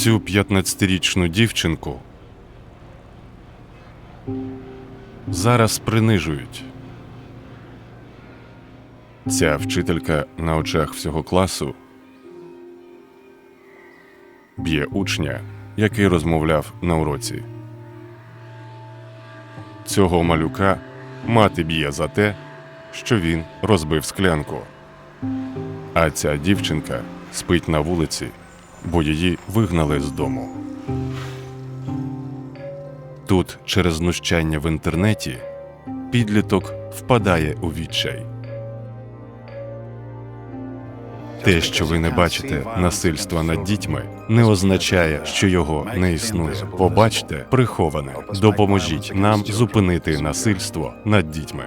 Цю 15-річну дівчинку зараз принижують. Ця вчителька на очах всього класу б'є учня, який розмовляв на уроці. Цього малюка мати б'є за те, що він розбив склянку. А ця дівчинка спить на вулиці, бо її вигнали з дому. Тут, через знущання в інтернеті, підліток впадає у відчай. Те, що ви не бачите насильства над дітьми, не означає, що його не існує. Побачте приховане. Допоможіть нам зупинити насильство над дітьми.